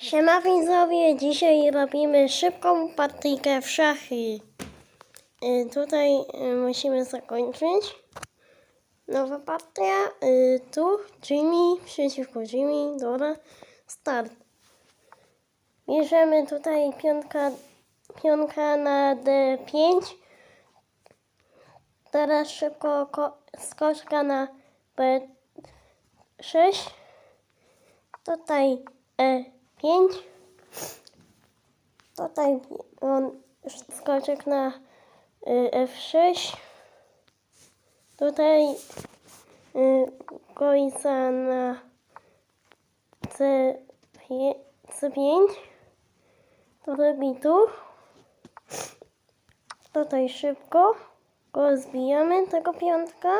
Siema widzowie, dzisiaj robimy szybką partyjkę w szachy. Y, tutaj y, musimy zakończyć. Nowa partia. Y, tu Jimmy przeciwko Jimmy. Dobra, start. Bierzemy tutaj pionka, pionka na D5. Teraz szybko ko- skoczka na B6. Tutaj E5. Tutaj on skoczek na y, F6. Tutaj y, końca na C5. C5. To robi tu. Tutaj szybko go zbijamy, tego piątka.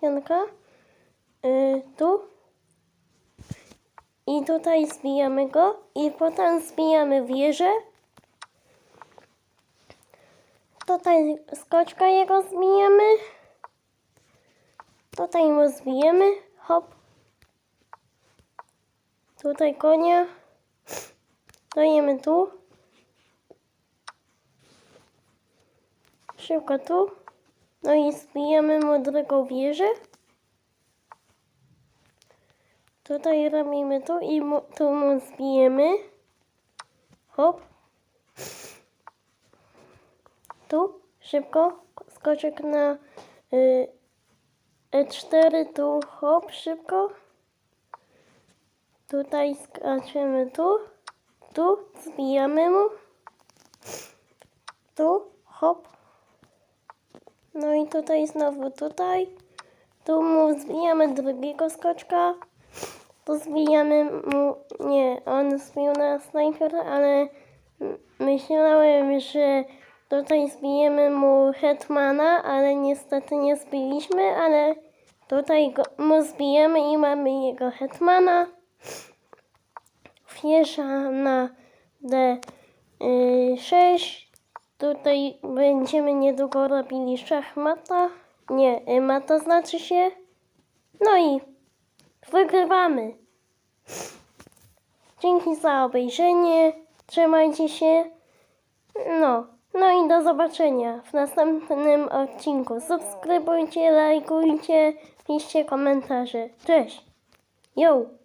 Piątka. Y, tu. I tutaj zbijamy go i potem zbijamy wieżę. Tutaj skoczka jego zbijemy. Tutaj mu zbijemy. Hop. Tutaj konia. Dajemy tu. Szybko tu. No i zbijamy mu drugą wieżę. Tutaj robimy tu i mu, tu mu zbijemy. Hop. Tu szybko skoczek na y, E4, tu hop szybko. Tutaj skaczemy tu. Tu zbijamy mu. Tu hop. No i tutaj znowu tutaj. Tu mu zbijamy drugiego skoczka. To zbijamy mu. Nie, on zbił nas najpierw, ale myślałem, że tutaj zbijemy mu hetmana, ale niestety nie zbiliśmy, ale tutaj go, mu zbijemy i mamy jego hetmana. Wieża na D6. Tutaj będziemy niedługo robili szachmata. Nie, y, mata znaczy się. No i wygrywamy. Dzięki za obejrzenie. Trzymajcie się. No, no i do zobaczenia w następnym odcinku. Subskrybujcie, lajkujcie, piszcie komentarze. Cześć. Yo.